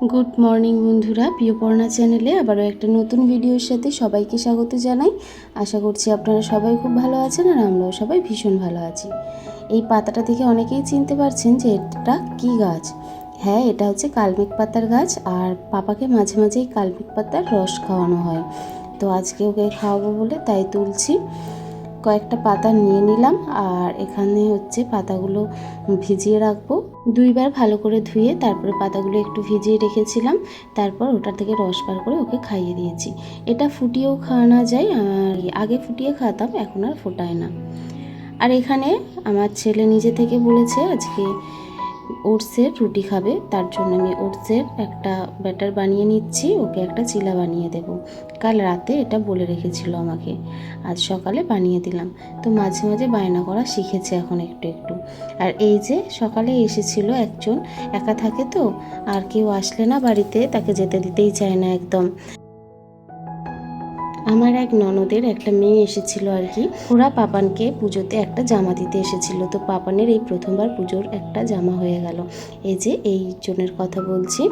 Good morning বন্ধুরা, প্রিয়পর্ণা চ্যানেলে আবারও একটা নতুন ভিডিওর সাথে সবাইকে স্বাগত জানাই। আশা করছি আপনারা সবাই খুব ভালো আছেন আর আমরাও সবাই ভীষণ ভালো আছি। এই পাতাটা দেখে অনেকেই চিনতে পারছেন যে এটা কী গাছ? হ্যাঁ এটা হচ্ছে কালমেঘ পাতার গাছ আর পাপাকে মাঝে মাঝে এই কালমেঘ পাতার রস খাওয়ানো হয়। তো আজকে ওকে খাওয়াবো বলে তাই তুলছি। কয়েকটা পাতা নিয়ে নিলাম আর এখানে হচ্ছে পাতাগুলো ভিজিয়ে রাখব। দুইবার ভালো করে ধুয়ে তারপরে পাতাগুলো একটু ভিজিয়ে রেখেছিলাম। তারপর ওটা থেকে রস বার করে ওকে খাইয়ে দিয়েছি। এটা ফুটিয়েও খাওয়ানো যায়, আর আগে ফুটিয়ে খাওয়াতাম, এখন আর ফোটায় না। আর এখানে আমার ছেলে নিজে থেকে বলেছে, আজকে ওটসের রুটি খাবে, তার জন্য আমি ওটসের একটা ব্যাটার বানিয়ে নিচ্ছি, ওকে একটা চিলা বানিয়ে দেব। কাল রাতে এটা বলে রেখেছিল আমাকে। আজ সকালে বানিয়ে দিলাম। তো মাঝে মাঝে বায়না করা শিখেছে এখন একটু একটু। আর এই যে সকালে এসেছিল একজন, একা থাকে তো, আর কেউ আসলে না বাড়িতে, তাকে যেতে দিতেই চায় না একদম। আমার এক ননদের একটা মেয়ে এসেছিল আর কি। ওরা পাপানকে পুজোতে একটা জামা দিতে এসেছিল। তো পাপানের এই প্রথমবার পুজোর একটা জামা হয়ে গেল। এই যে এই জনের কথা বলছি।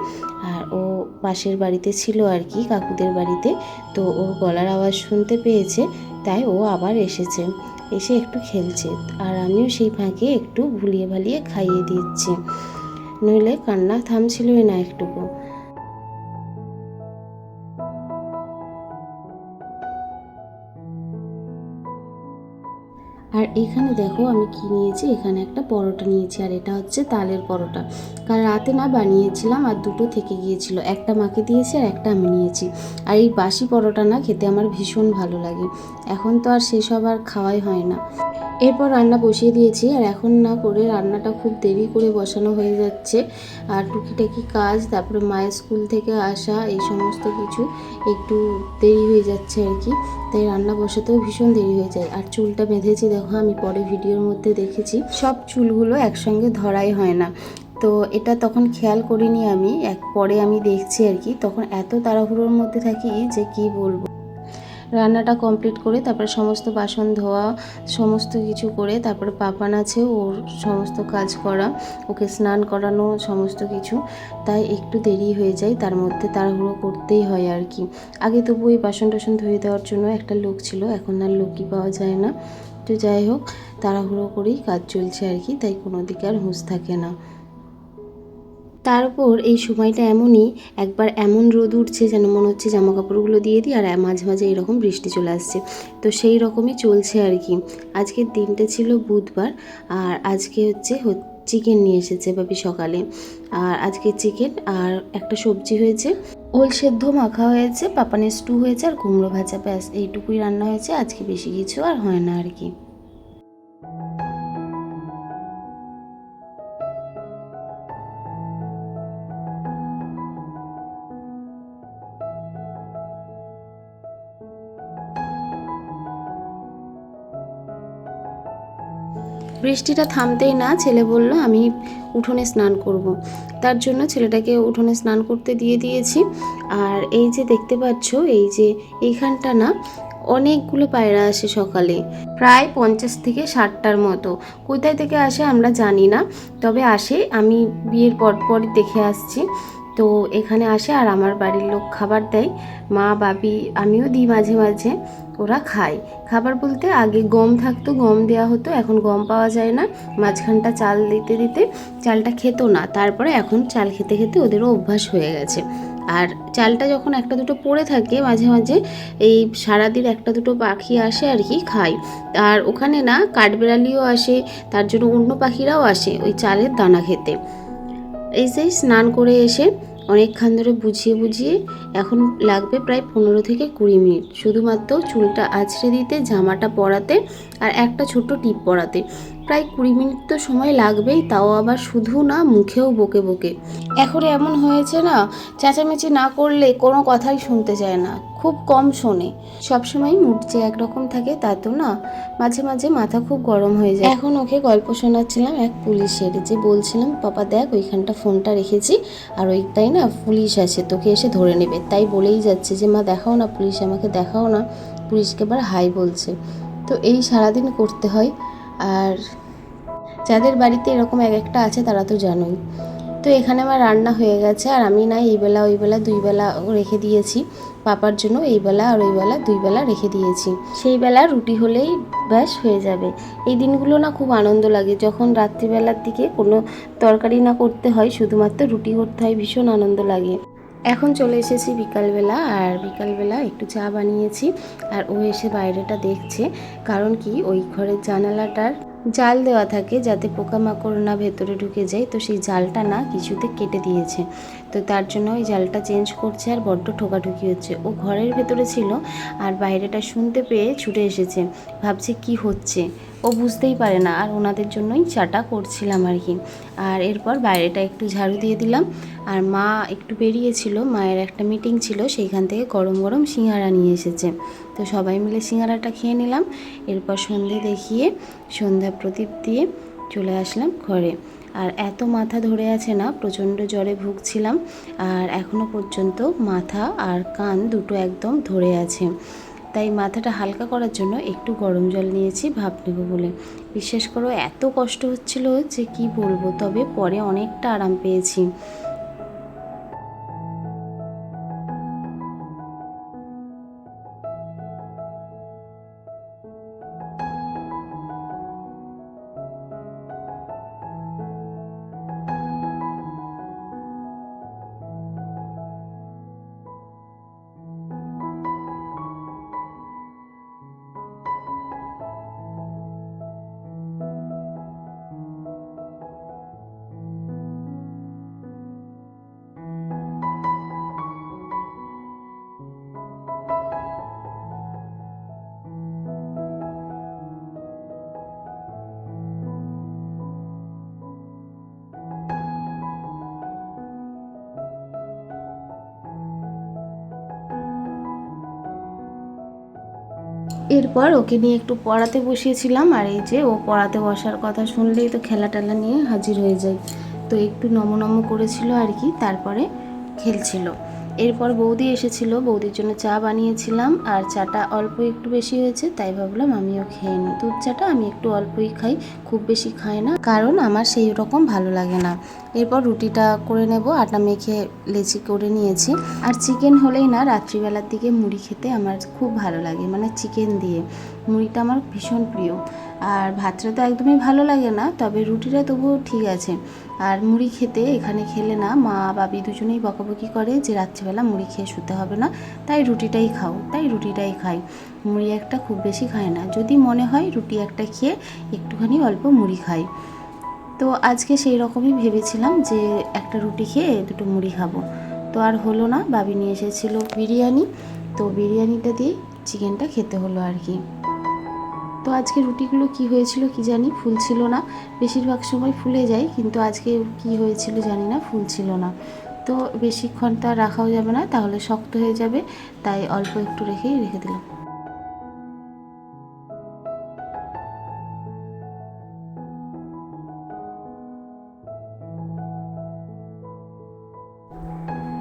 আর ও পাশের বাড়িতে ছিল আর কি, কাকুদের বাড়িতে। তো ওর গলার আওয়াজ শুনতে পেয়েছে, তাই ও আবার এসেছে। এসে একটু খেলছে। আর আমিও সেই ফাঁকে একটু ভুলিয়ে ভালিয়ে খাইয়ে দিচ্ছি। নইলে কান্না থামছিলই না একটুকু। আর এখানে দেখো আমি কি নিয়েছি? এখানে একটা পরোটা নিয়েছি আর এটা হচ্ছে তালের পরোটা। কাল রাতে না বানিয়েছিলাম আর দুটো থেকে গিয়েছিল। একটা মাকে দিয়েছি আর একটা আমি নিয়েছি। আর এই বাসি পরোটা না খেতে আমার ভীষণ ভালো লাগে। এখন তো আর সেসব আর খাওয়াই হয় না। এরপর রান্না বসিয়ে দিয়েছি আর এখন না করে রান্নাটা খুব দেরি করে বসানো হয়ে যাচ্ছে। আর টুকিটাকি কাজ, তারপরে মায়ের স্কুল থেকে আসা, এই সমস্ত কিছু একটু দেরি হয়ে যাচ্ছে আর কি। তাই রান্না বসাতেও ভীষণ দেরি হয়ে যায়। আর চুলটা বেঁধেছি দেখো আমি পরে ভিডিওর মধ্যে দেখেছি। সব চুলগুলো একসঙ্গে ধরাই হয় না। তো এটা তখন খেয়াল করিনি আমি, এক পরে আমি দেখছি আর কি। তখন এত তাড়াহুড়োর মধ্যে থাকি যে কি বলব। রান্নাটা কমপ্লিট করে তারপরে সমস্ত বাসন ধোয়া, সমস্ত কিছু করে তারপরে পাপান আছে, ওর সমস্ত কাজ করা, ওকে স্নান করানো, সমস্ত কিছু। তাই একটু দেরি হয়ে যায়, তার মধ্যে তাড়াহুড়ো করতেই হয় আর কি। আগে তবু ওই বাসন টাসন ধুয়ে দেওয়ার জন্য একটা লোক ছিল, এখন আর লোকই পাওয়া যায় না। তো যাই হোক, তাড়াহুড়ো করেই কাজ চলছে আর কি, তাই কোনো দিকে আর হুঁশ থাকে না। তারপর এই সময়টা এমনই, একবার এমন রোদ উঠছে যেন মনে হচ্ছে জামা কাপড়গুলো দিয়ে দিই আর মাঝে মাঝে এরকম বৃষ্টি চলে আসছে। তো সেই রকমই চলছে আর কি। আজকের দিনটা ছিল বুধবার আর আজকে হচ্ছে চিকেন নিয়ে এসেছে বাবি সকালে। আর আজকে চিকেন আর একটা সবজি হয়েছে। ওল সেদ্ধ মাখা হয়েছে, পাপানের স্টু হয়েছে আর কুমড়ো ভাজা ব্যাস, এইটুকুই রান্না হয়েছে, আজকে বেশি কিছু আর হয় না আর কি। বৃষ্টিটা থামতেই না, ছেলে বলল, আমি উঠোনে স্নান করব। তার জন্য ছেলেটাকে উঠোনে স্নান করতে দিয়ে দিয়েছি। আর এই যে দেখতে পাচ্ছ, এই যে এইখানটা না, অনেকগুলো পায়রা আসে সকালে। প্রায় পঞ্চাশ থেকে ষাটটার মতো। কোথায় থেকে আসে আমরা জানি না, তবে আসে। আমি বিয়ের পরপরই দেখে আসছি। তো এখানে আসে আর আমার বাড়ির লোক খাবার দেয়। মা, বাবি, আমিও দিই মাঝে মাঝে, ওরা খায়। খাবার বলতে আগে গম থাকতো, গম দেওয়া হতো, এখন গম পাওয়া যায় না। মাঝখানটা চাল দিতে দিতে চালটা খেত না, তারপরে এখন চাল খেতে খেতে ওদেরও অভ্যাস হয়ে গেছে। আর চালটা যখন একটা দুটো পড়ে থাকে মাঝে মাঝে, এই সারাদিন একটা দুটো পাখি আসে আর কি খায়। আর ওখানে না কাঠবেড়ালিও আসে, তার জন্য অন্য পাখিরাও আসে ওই চালের দানা খেতে। এই যে স্নান করে এসে অনেকক্ষণ ধরে বুঝিয়ে বুঝিয়ে এখন লাগবে প্রায় পনেরো থেকে কুড়ি মিনিট। শুধুমাত্র চুলটা আছড়ে দিতে, জামাটা পরাতে আর একটা ছোট্ট টিপ পরাতে। প্রায় কুড়ি মিনিট তো সময় লাগবেই, তাও আবার শুধু না মুখেও বকে বকে। এখন এমন হয়েছে না, চেঁচামেচি না করলে কোনো কথাই শুনতে চায় না, খুব কম শোনে। সবসময় মুড যে একরকম থাকে তা তো না, মাঝে মাঝে মাথা খুব গরম হয়ে যায়। এখন ওকে গল্প শোনাচ্ছিলাম এক পুলিশের, যে বলছিলাম, পাপা দেখ, ওইখানটা ফোনটা রেখেছি, আর ওইটাই না পুলিশ আছে, তোকে এসে ধরে নেবে। তাই বলেই যাচ্ছে যে, মা, দেখাও না, পুলিশ আমাকে দেখাও না। পুলিশকে এবার হাই বলছে। তো এই সারাদিন করতে হয়। আর যাদের বাড়িতে এরকম এক একটা আছে তারা তো জানোই। তো এখানে আমার রান্না হয়ে গেছে আর আমি না এই বেলা, ওই বেলা, দুই বেলা রেখে দিয়েছি। পাপার জন্য এই বেলা আর ওই বেলা দুই বেলা রেখে দিয়েছি। সেই বেলা রুটি হলেই ব্যাস হয়ে যাবে। এই দিনগুলো না খুব আনন্দ লাগে। যখন রাত্রিবেলার দিকে কোনো তরকারি না করতে হয়, শুধুমাত্র রুটি করতে হয়, ভীষণ আনন্দ লাগে। এখন চলে এসেছি বিকালবেলা, আর বিকালবেলা একটু চা বানিয়েছি, আর ও এসে বাইরেটা দেখছে, কারণ কি ওই ঘরের জানালাটার জাল দেওয়া থাকে যাতে পোকামাকড় না ভেতরে ঢুকে যায়, তো সেই জালটা না কিছুতে কেটে দিয়েছে। তো তার জন্য ওই জালটা চেঞ্জ করছে আর বড্ড ঠোকাঠুকি হচ্ছে। ও ঘরের ভেতরে ছিল আর বাইরেটা শুনতে পেয়ে ছুটে এসেছে। ভাবছে কি হচ্ছে? ও বুঝতেই পারে না আর ওনাদের জন্যই চাটা করছিলাম আর কি। আর এরপর বাইরেটা একটু ঝাড়ু দিয়ে দিলাম। আর মা একটু বেরিয়েছিল, মায়ের একটা মিটিং ছিল, সেইখান থেকে গরম গরম সিঙ্গারা নিয়ে এসেছে। তো সবাই মিলে সিঙ্গারাটা খেয়ে নিলাম। এরপর সন্ধে দেখিয়ে সন্ধ্যা প্রদীপ দিয়ে চলে আসলাম ঘরে। আর এত মাথা ধরে আছে না, প্রচণ্ড জ্বরে ভুগছিলাম। আর এখনও পর্যন্ত মাথা আর কান দুটো একদম ধরে আছে। তাই মাথাটা হালকা করার জন্য একটু গরম জল নিয়েছি ভাব নেব বলে। বিশ্বাস করো, এত কষ্ট হচ্ছিল যে কি বলব, তবে পরে অনেকটা আরাম পেয়েছি। এরপর ওকে নিয়ে একটু পড়াতে বসিয়েছিলাম, আর এই যে ও পড়াতে বসার কথা শুনলেই তো খেলা টেলা নিয়ে হাজির হয়ে যায়। তো একটু নমনম করেছিল আর কি, তারপরে খেলছিল। এরপর বৌদি এসেছিল, বৌদির জন্য চা বানিয়েছিলাম আর চাটা অল্প একটু বেশি হয়েছে, তাই ভাবলাম আমিও খেয়ে নিই। দুধ চাটা আমি একটু অল্পই খাই, খুব বেশি খাই না, কারণ আমার সেই রকম ভালো লাগে না। এরপর রুটিটা করে নেব, আটা মেখে লেচি করে নিয়েছি। আর চিকেন হলেই না, রাত্রিবেলার দিকে মুড়ি খেতে আমার খুব ভালো লাগে মানে চিকেন দিয়ে। মুড়িটা আমার ভীষণ প্রিয়। আর ভাতটা তো একদমই ভালো লাগে না, তবে রুটিটা তবুও ঠিক আছে। আর মুড়ি খেতে এখানে খেলে না, মা বাবি দুজনেই বকাবকি করে যে রাত্রিবেলা মুড়ি খেয়ে শুতে হবে না, তাই রুটিটাই খাও, তাই রুটিটাই খাই। মুড়ি একটা খুব বেশি খায় না, যদি মনে হয় রুটি একটা খেয়ে একটুখানি অল্প মুড়ি খাই। তো আজকে সেই রকমই ভেবেছিলাম যে একটা রুটি খেয়ে দুটো মুড়ি খাব। তো আর হলো না, বাবি নিয়ে এসেছিল বিরিয়ানি, তো বিরিয়ানিটা দিয়ে চিকেনটা খেতে হলো আর কি। তো আজকে রুটিগুলো কি হয়েছিল কি জানি, ফুল ছিল না। বেশিরভাগ সময় ফুলে যায়, কিন্তু আজকে কি হয়েছিল জানি না, ফুল ছিল না। তো বেশিক্ষণ তো আর রাখাও যাবে না, তাহলে শক্ত হয়ে যাবে, তাই অল্প একটু রেখেই রেখে দিলাম।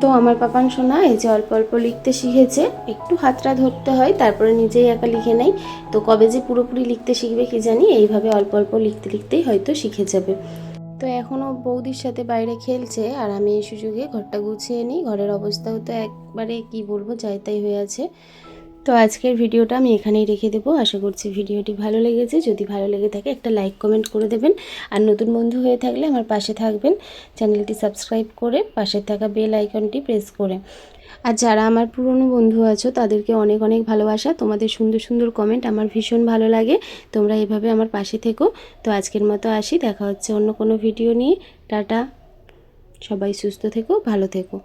তো আমার পাপান শোনা এই যে অল্প অল্প লিখতে শিখেছে, একটু হাতটা ধরতে হয়, তারপরে নিজেই একা লিখে নেয়। তো কবে যে পুরোপুরি লিখতে শিখবে কি জানি, এইভাবে অল্প অল্প লিখতে লিখতেই হয়তো শিখে যাবে। তো এখনও বৌদির সাথে বাইরে খেলছে, আর আমি এই সুযোগে ঘরটা গুছিয়ে নিই। ঘরের অবস্থাও তো একবারে, কি বলব, যাই তাই হয়ে আছে। তো আজকের ভিডিওটা আমি এখানেই রেখে দেবো। আশা করছি ভিডিওটি ভালো লেগেছে। যদি ভালো লেগে থাকে একটা লাইক, কমেন্ট করে দেবেন। আর নতুন বন্ধু হয়ে থাকলে আমার পাশে থাকবেন। চ্যানেলটি সাবস্ক্রাইব করে পাশে থাকা বেল আইকনটি প্রেস করে। আর যারা আমার পুরনো বন্ধু আছো, তাদেরকে অনেক অনেক ভালোবাসা। তোমাদের সুন্দর সুন্দর কমেন্ট আমার ভীষণ ভালো লাগে। তোমরা এভাবে আমার পাশে থেকো। তো আজকের মতো আসি। দেখা হচ্ছে অন্য কোনো ভিডিও নিয়ে। টাটা। সবাই সুস্থ থেকো, ভালো থেকো।